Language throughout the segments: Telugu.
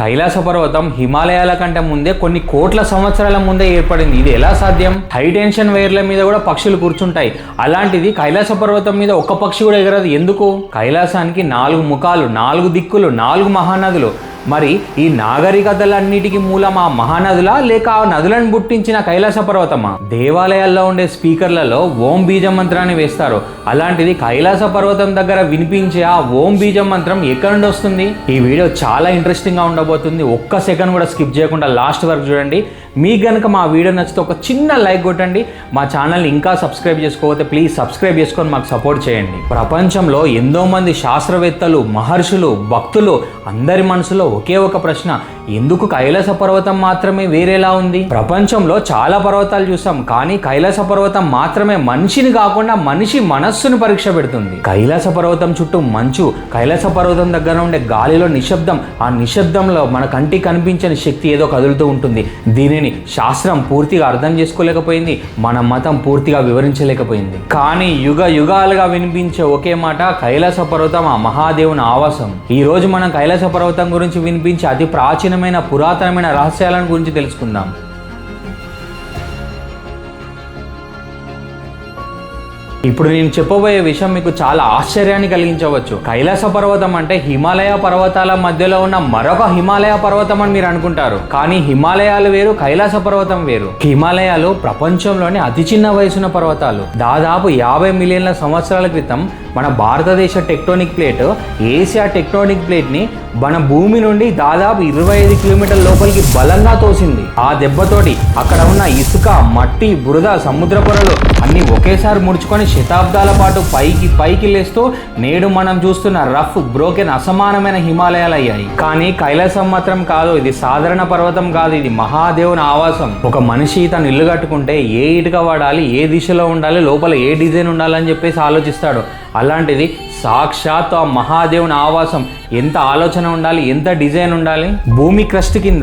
కైలాస పర్వతం హిమాలయాల కంటే ముందే కొన్ని కోట్ల సంవత్సరాల ముందే ఏర్పడింది. ఇది ఎలా సాధ్యం? హై టెన్షన్ వైర్ల మీద కూడా పక్షులు కూర్చుంటాయి. అలాంటిది కైలాస పర్వతం మీద ఒక్క పక్షి కూడా ఎగరదు. ఎందుకు? కైలాసానికి నాలుగు ముఖాలు నాలుగు దిక్కులు నాలుగు మహానదులు. మరి ఈ నాగరికతలన్నిటికీ మూలం ఆ మహానదులా లేక ఆ నదులను పుట్టించిన కైలాస పర్వతమా దేవాలయాల్లో ఉండే స్పీకర్లలో ఓం బీజ మంత్రాన్ని వేస్తారు. అలాంటిది కైలాస పర్వతం దగ్గర వినిపించే ఆ ఓం బీజం మంత్రం ఎక్కడి నుండి వస్తుంది? ఈ వీడియో చాలా ఇంట్రెస్టింగ్గా ఉండబోతుంది. ఒక్క సెకండ్ కూడా స్కిప్ చేయకుండా లాస్ట్ వరకు చూడండి. మీకు గనక మా వీడియో నచ్చితే ఒక చిన్న లైక్ కొట్టండి. మా ఛానల్ని ఇంకా సబ్స్క్రైబ్ చేసుకోకపోతే ప్లీజ్ సబ్స్క్రైబ్ చేసుకొని మాకు సపోర్ట్ చేయండి. ప్రపంచంలో ఎంతో మంది శాస్త్రవేత్తలు మహర్షులు భక్తులు అందరి మనసులో ఒకే ఒక ప్రశ్న. ఎందుకు కైలాస పర్వతం మాత్రమే వేరేలా ఉంది? ప్రపంచంలో చాలా పర్వతాలు చూసాం కానీ కైలాస పర్వతం మాత్రమే మనిషిని కాకుండా మనిషి మనస్సును పరీక్ష పెడుతుంది. కైలాస పర్వతం చుట్టూ మంచు కైలాస పర్వతం దగ్గర ఉండే గాలిలో నిశ్శబ్దం ఆ నిశ్శబ్దంలో మన కంటికి కనిపించని శక్తి ఏదో కదులుతూ ఉంటుంది. దీనిని శాస్త్రం పూర్తిగా అర్థం చేసుకోలేకపోయింది మన మతం పూర్తిగా వివరించలేకపోయింది. కానీ యుగ యుగాలుగా వినిపించే ఒకే మాట కైలాస పర్వతం ఆ మహాదేవుని ఆవాసం. ఈ రోజు మనం కైలాస పర్వతం గురించి వినిపించే అతి ప్రాచీన ప్రాచీనమైన పురాతనమైన రహస్యాలను గురించి తెలుసుకుందాం. ఇప్పుడు నేను చెప్పబోయే విషయం మీకు చాలా ఆశ్చర్యాన్ని కలిగించవచ్చు. కైలాస పర్వతం అంటే హిమాలయ పర్వతాల మధ్యలో ఉన్న మరొక హిమాలయ పర్వతం అని మీరు అనుకుంటారు. కానీ హిమాలయాలు వేరు కైలాస పర్వతం వేరు. హిమాలయాలు ప్రపంచంలోని అతి చిన్న వయసున్న పర్వతాలు. దాదాపు యాభై మిలియన్ల సంవత్సరాల క్రితం మన భారతదేశ టెక్టోనిక్ ప్లేట్ ఏసియా టెక్టోనిక్ ప్లేట్ని మన భూమి నుండి దాదాపు ఇరవై ఐదు కిలోమీటర్ల లోపలికి బలంగా తోసింది. ఆ దెబ్బతోటి అక్కడ ఉన్న ఇసుక మట్టి బురద సముద్ర పొరలు అన్ని ఒకేసారి ముడుచుకొని శతాబ్దాల పాటు పైకి పైకి లేస్తూ నేడు మనం చూస్తున్న రఫ్ బ్రోకెన్ అసమానమైన హిమాలయాలు అయ్యాయి కానీ కైలాసం మాత్రం కాదు ఇది సాధారణ పర్వతం కాదు ఇది మహాదేవుని ఆవాసం. ఒక మనిషి తను ఇల్లు కట్టుకుంటే ఏ ఇటుక వాడాలి ఏ దిశలో ఉండాలి లోపల ఏ డిజైన్ ఉండాలని చెప్పేసి ఆలోచిస్తాడు. అలాంటిది సాక్షాత్ ఆ మహాదేవుని ఆవాసం. ఎంత ఆలోచన ఉండాలి ఎంత డిజైన్ ఉండాలి? భూమి క్రస్ట్ కింద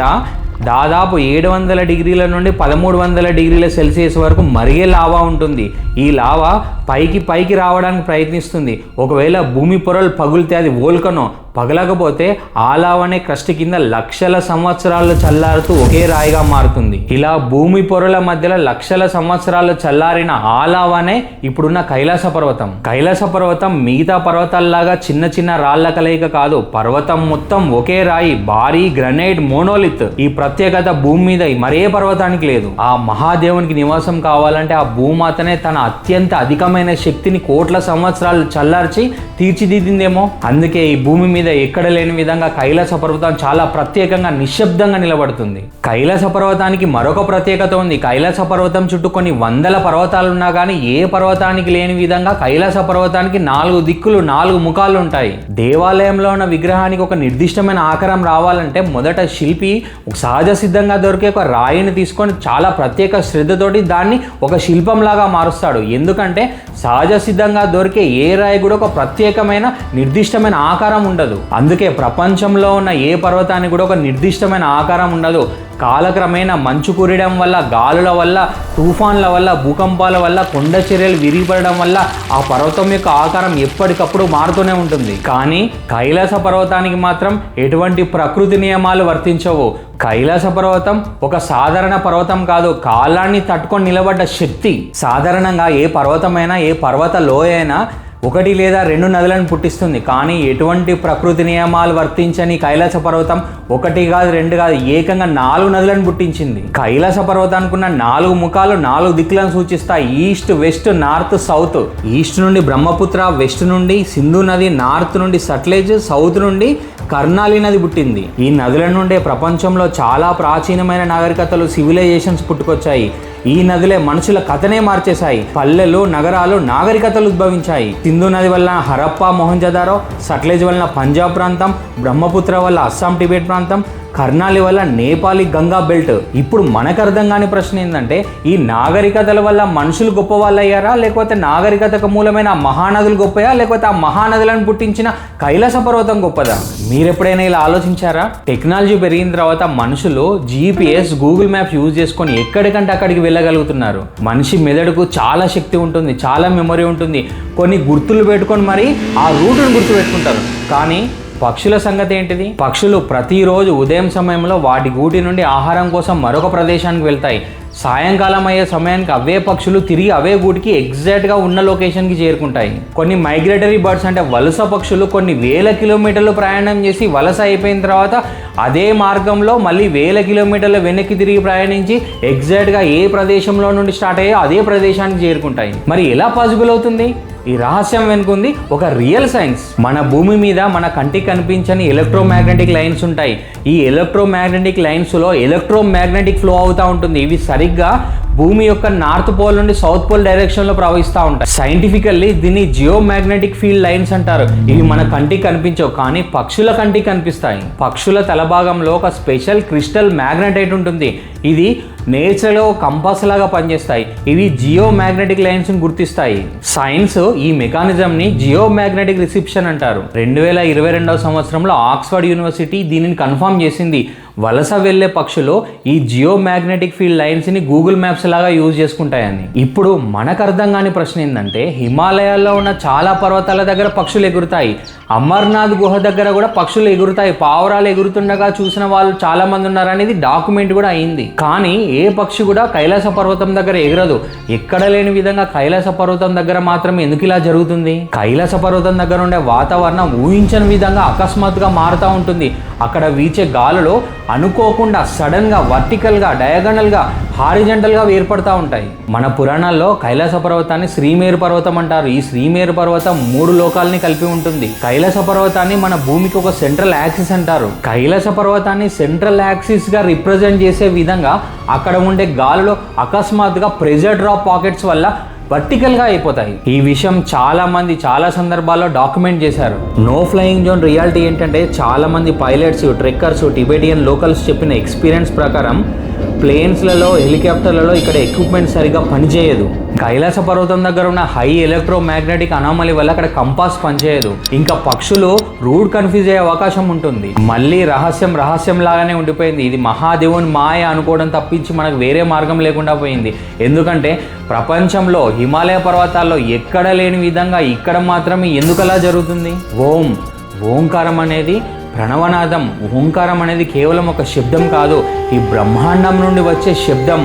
దాదాపు ఏడు వందల డిగ్రీల నుండి పదమూడు వందల డిగ్రీల సెల్సియస్ వరకు మరిగే లావా ఉంటుంది. ఈ లావా పైకి పైకి రావడానికి ప్రయత్నిస్తుంది. ఒకవేళ భూమి పొరలు పగులితే అది ఓల్కనో పగలకపోతే ఆ లావానే క్రస్ట్ కింద లక్షల సంవత్సరాలు చల్లారుతూ ఒకే రాయిగా మారుతుంది. ఇలా భూమి పొరల మధ్యలో లక్షల సంవత్సరాలు చల్లారిన ఆ లావానే ఇప్పుడున్న కైలాస పర్వతం. కైలాస పర్వతం మిగతా పర్వతాల్లాగా చిన్న చిన్న రాళ్ళ కలయిక కాదు పర్వతం మొత్తం ఒకే రాయి భారీ గ్రనైట్ మోనోలిత్. ఈ ప్రత్యేకత భూమి మీద మరే పర్వతానికి లేదు. ఆ మహాదేవునికి నివాసం కావాలంటే ఆ భూమాతనే తన అత్యంత అధికమైన శక్తిని కోట్ల సంవత్సరాలు చల్లార్చి తీర్చిదిద్దిందేమో. అందుకే ఈ భూమి మీద ఎక్కడ లేని విధంగా కైలాస పర్వతం చాలా ప్రత్యేకంగా నిశ్శబ్దంగా నిలబడుతుంది. కైలాస పర్వతానికి మరొక ప్రత్యేకత ఉంది. కైలాస పర్వతం చుట్టూ కొన్ని వందల పర్వతాలు ఉన్నా కానీ ఏ పర్వతానికి లేని విధంగా కైలాస పర్వతానికి నాలుగు దిక్కులు నాలుగు ముఖాలు ఉంటాయి దేవాలయంలో ఉన్న విగ్రహానికి ఒక నిర్దిష్టమైన ఆకారం రావాలంటే మొదట శిల్పి సహజ సిద్ధంగా దొరికే ఒక రాయిని తీసుకొని చాలా ప్రత్యేక శ్రద్ధతోటి దాన్ని ఒక శిల్పంలాగా మారుస్తాడు. ఎందుకంటే సహజ సిద్ధంగా దొరికే ఏ రాయి కూడా ఒక ప్రత్యేకమైన నిర్దిష్టమైన ఆకారం ఉండదు. అందుకే ప్రపంచంలో ఉన్న ఏ పర్వతానికి కూడా ఒక నిర్దిష్టమైన ఆకారం ఉండదు. కాలక్రమేణా మంచు కురియడం వల్ల గాలుల వల్ల తుఫాన్ల వల్ల భూకంపాల వల్ల కొండ చర్యలు విరిగిపడడం వల్ల ఆ పర్వతం యొక్క ఆకారం ఎప్పటికప్పుడు మారుతూనే ఉంటుంది. కానీ కైలాస పర్వతానికి మాత్రం ఎటువంటి ప్రకృతి నియమాలు వర్తించవు. కైలాస పర్వతం ఒక సాధారణ పర్వతం కాదు. కాలాన్ని తట్టుకొని నిలబడ్డ శక్తి. సాధారణంగా ఏ పర్వతమైనా ఏ పర్వత లోయ అయినా ఒకటి లేదా రెండు నదులను పుట్టిస్తుంది. కానీ ఎటువంటి ప్రకృతి నియమాలు వర్తించని కైలాస పర్వతం ఒకటి కాదు రెండు కాదు ఏకంగా నాలుగు నదులను పుట్టించింది. కైలాస పర్వతానికి ఉన్న నాలుగు ముఖాలు నాలుగు దిక్కులను సూచిస్తాయి. East west north south. East నుండి బ్రహ్మపుత్ర వెస్ట్ నుండి సింధు నది నార్త్ నుండి సట్లేజ్ సౌత్ నుండి కర్ణాలి నది పుట్టింది. ఈ నదుల నుండే ప్రపంచంలో చాలా ప్రాచీనమైన నాగరికతలు సివిలైజేషన్స్ పుట్టుకొచ్చాయి. ఈ నదులే మనుషుల కథనే మార్చేశాయి. పల్లెలు నగరాలు నాగరికతలు ఉద్భవించాయి. సింధు నది వల్ల హరప్పా మొహంజదారో సట్లెజ్ వలన పంజాబ్ ప్రాంతం బ్రహ్మపుత్ర వల్ల అస్సాం టిబెట్ ప్రాంతం కర్ణాలి వల్ల నేపాలి గంగా బెల్ట్. ఇప్పుడు మనకు అర్థం కాని ప్రశ్న ఏంటంటే ఈ నాగరికతల వల్ల మనుషులు గొప్ప వాళ్ళు అయ్యారా లేకపోతే నాగరికతకు మూలమైన ఆ మహానదులు గొప్పయా? లేకపోతే ఆ మహానదులను పుట్టించిన కైలాస పర్వతం గొప్పదా? మీరు ఎప్పుడైనా ఇలా ఆలోచించారా? టెక్నాలజీ పెరిగిన తర్వాత మనుషులు జీపీఎస్ గూగుల్ మ్యాప్స్ యూజ్ చేసుకొని ఎక్కడికంటే అక్కడికి వెళ్ళగలుగుతున్నారు. మనిషి మెదడుకు చాలా శక్తి ఉంటుంది చాలా మెమరీ ఉంటుంది. కొన్ని గుర్తులు పెట్టుకొని మరి ఆ రూటును గుర్తు పెట్టుకుంటారు కానీ పక్షుల సంగతి ఏంటిది? పక్షులు ప్రతిరోజు ఉదయం సమయంలో వాటి గూటి నుండి ఆహారం కోసం మరొక ప్రదేశానికి వెళ్తాయి. సాయంకాలం అయ్యే సమయానికి అవే పక్షులు తిరిగి అవే గూటికి ఎగ్జాక్ట్గా ఉన్న లొకేషన్కి చేరుకుంటాయి. కొన్ని మైగ్రేటరీ బర్డ్స్ అంటే వలస పక్షులు కొన్ని వేల కిలోమీటర్లు ప్రయాణం చేసి వలస అయిపోయిన తర్వాత అదే మార్గంలో మళ్ళీ వేల కిలోమీటర్ల వెనక్కి తిరిగి ప్రయాణించి ఎగ్జాక్ట్గా ఏ ప్రదేశంలో నుండి స్టార్ట్ అయ్యో అదే ప్రదేశానికి చేరుకుంటాయి. మరి ఎలా పాసిబుల్ అవుతుంది? ఈ రహస్యం వెనుకుంది ఒక రియల్ సైన్స్. మన భూమి మీద మన కంటికి కనిపించని ఎలక్ట్రోమాగ్నెటిక్ లైన్స్ ఉంటాయి. ఈ ఎలక్ట్రోమాగ్నెటిక్ లైన్స్లో ఎలక్ట్రోమాగ్నెటిక్ ఫ్లో అవుతూ ఉంటుంది. ఇవి సరిగ్గా భూమి యొక్క నార్త్ పోల్ నుండి సౌత్ పోల్ డైరెక్షన్లో ప్రవహిస్తూ ఉంటాయి. సైంటిఫికల్లీ దీన్ని జియో మ్యాగ్నెటిక్ ఫీల్డ్ లైన్స్ అంటారు. ఇవి మన కంటికి కనిపించవు కానీ పక్షుల కంటికి కనిపిస్తాయి. పక్షుల తలభాగంలో ఒక స్పెషల్ క్రిస్టల్ మ్యాగ్నెటైట్ ఉంటుంది. ఇది నేచర్లో కంపాస్ లాగా పనిచేస్తాయి. ఇవి జియో మ్యాగ్నెటిక్ లైన్స్ గుర్తిస్తాయి. సైన్స్ ఈ మెకానిజంని జియో మ్యాగ్నెటిక్ రిసెప్షన్ అంటారు. రెండు వేల ఇరవై రెండవ సంవత్సరంలో ఆక్స్ఫర్డ్ యూనివర్సిటీ దీనిని కన్ఫర్మ్ చేసింది. వలస వెళ్ళే పక్షులు ఈ జియో మ్యాగ్నెటిక్ ఫీల్డ్ లైన్స్ని గూగుల్ మ్యాప్స్ లాగా యూజ్ చేసుకుంటాయని. ఇప్పుడు మనకు అర్థం కాని ప్రశ్న ఏంటంటే హిమాలయాల్లో ఉన్న చాలా పర్వతాల దగ్గర పక్షులు ఎగురుతాయి. అమర్నాథ్ గుహ దగ్గర కూడా పక్షులు ఎగురుతాయి పావురాలు ఎగురుతుండగా చూసిన వాళ్ళు చాలా మంది ఉన్నారనేది డాక్యుమెంట్ కూడా అయింది. కానీ ఏ పక్షి కూడా కైలాస పర్వతం దగ్గర ఎగరదు. ఎక్కడ లేని విధంగా కైలాస పర్వతం దగ్గర మాత్రం ఎందుకు ఇలా జరుగుతుంది? కైలాస పర్వతం దగ్గర ఉండే వాతావరణం ఊహించని విధంగా అకస్మాత్తుగా మారుతూ ఉంటుంది. అక్కడ వీచే గాలులో అనుకోకుండా సడన్గా వర్టికల్గా డయాగనల్గా హారిజెంటల్గా ఏర్పడతా ఉంటాయి. మన పురాణాల్లో కైలాస పర్వతాన్ని శ్రీమేరు పర్వతం అంటారు. ఈ శ్రీమేరు పర్వతం మూడు లోకాలని కలిపి ఉంటుంది. కైలాస పర్వతాన్ని మన భూమికి ఒక సెంట్రల్ యాక్సిస్ అంటారు. కైలాస పర్వతాన్ని సెంట్రల్ యాక్సిస్గా రిప్రజెంట్ చేసే విధంగా అక్కడ ఉండే గాలిలో అకస్మాత్తుగా ప్రెజర్ డ్రాప్ పాకెట్స్ వల్ల వర్టికల్గా అయిపోతాయి. ఈ విషయం చాలా మంది చాలా సందర్భాల్లో డాక్యుమెంట్ చేశారు. నో ఫ్లయింగ్ జోన్ రియాలిటీ ఏంటంటే చాలా మంది పైలట్స్ ట్రెక్కర్స్ టిబెటియన్ లోకల్స్ చెప్పిన ఎక్స్పీరియన్స్ ప్రకారం ప్లేన్స్లలో హెలికాప్టర్లలో ఇక్కడ ఎక్విప్మెంట్ సరిగా పనిచేయదు. కైలాస పర్వతం దగ్గర ఉన్న హై ఎలక్ట్రో మ్యాగ్నెటిక్ అనామలి వల్ల అక్కడ కంపాస్ పనిచేయదు. ఇంకా పక్షులు రూట్ కన్ఫ్యూజ్ అయ్యే అవకాశం ఉంటుంది. మళ్ళీ రహస్యం రహస్యం లాగానే ఉండిపోయింది. ఇది మహాదేవుని మాయ అనుకోవడం తప్పించి మనకు వేరే మార్గం లేకుండా పోయింది. ఎందుకంటే ప్రపంచంలో హిమాలయ పర్వతాల్లో ఎక్కడ లేని విధంగా ఇక్కడ మాత్రమే ఎందుకలా జరుగుతుంది? ఓం. ఓంకారం అనేది ప్రణవనాదం ఓంకారం అనేది కేవలం ఒక శబ్దం కాదు ఈ బ్రహ్మాండం నుండి వచ్చే శబ్దం.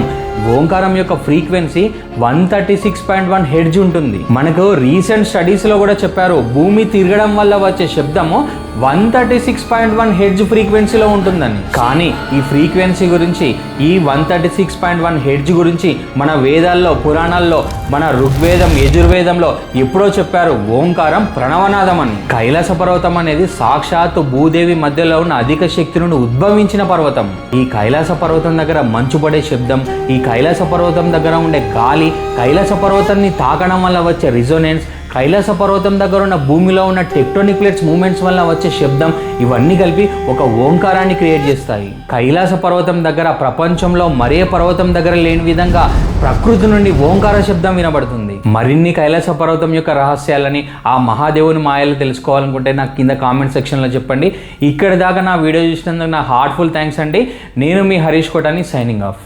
ఓంకారం యొక్క frequency one thirty six point one hertz ఉంటుంది. మనకు రీసెంట్ స్టడీస్లో కూడా చెప్పారు భూమి తిరగడం వల్ల వచ్చే శబ్దము one thirty six point one hertz ఫ్రీక్వెన్సీలో ఉంటుందని. కానీ ఈ ఫ్రీక్వెన్సీ గురించి ఈ one thirty six point one hertz గురించి మన వేదాల్లో పురాణాల్లో మన ఋగ్వేదం యజుర్వేదంలో ఎప్పుడో చెప్పారు ఓంకారం ప్రణవనాదం అని కైలాస పర్వతం అనేది సాక్షాత్తు భూదేవి మధ్యలో ఉన్న అధిక శక్తి నుండి ఉద్భవించిన పర్వతం. ఈ కైలాస పర్వతం దగ్గర మంచు పడే శబ్దం ఈ కైలాస పర్వతం దగ్గర ఉండే గాలి కైలాస పర్వతాన్ని తాకడం వల్ల వచ్చే రిజోనెన్స్ కైలాస పర్వతం దగ్గర ఉన్న భూమిలో ఉన్న టెక్టోనిక్ ప్లేట్స్ మూమెంట్స్ వల్ల వచ్చే శబ్దం ఇవన్నీ కలిపి ఒక ఓంకారాన్ని క్రియేట్ చేస్తాయి. కైలాస పర్వతం దగ్గర ప్రపంచంలో మరే పర్వతం దగ్గర లేని విధంగా ప్రకృతి నుండి ఓంకార శబ్దం వినబడుతుంది. మరిన్ని కైలాస పర్వతం యొక్క రహస్యాలని ఆ మహాదేవుని మాయలు తెలుసుకోవాలనుకుంటే నాకు కింద కామెంట్ సెక్షన్లో చెప్పండి. ఇక్కడ దాకా నా వీడియో చూసినందుకు నా హార్ట్ఫుల్ థ్యాంక్స్ అండి. నేను మీ హరీష్ కోటాని సైనింగ్ ఆఫ్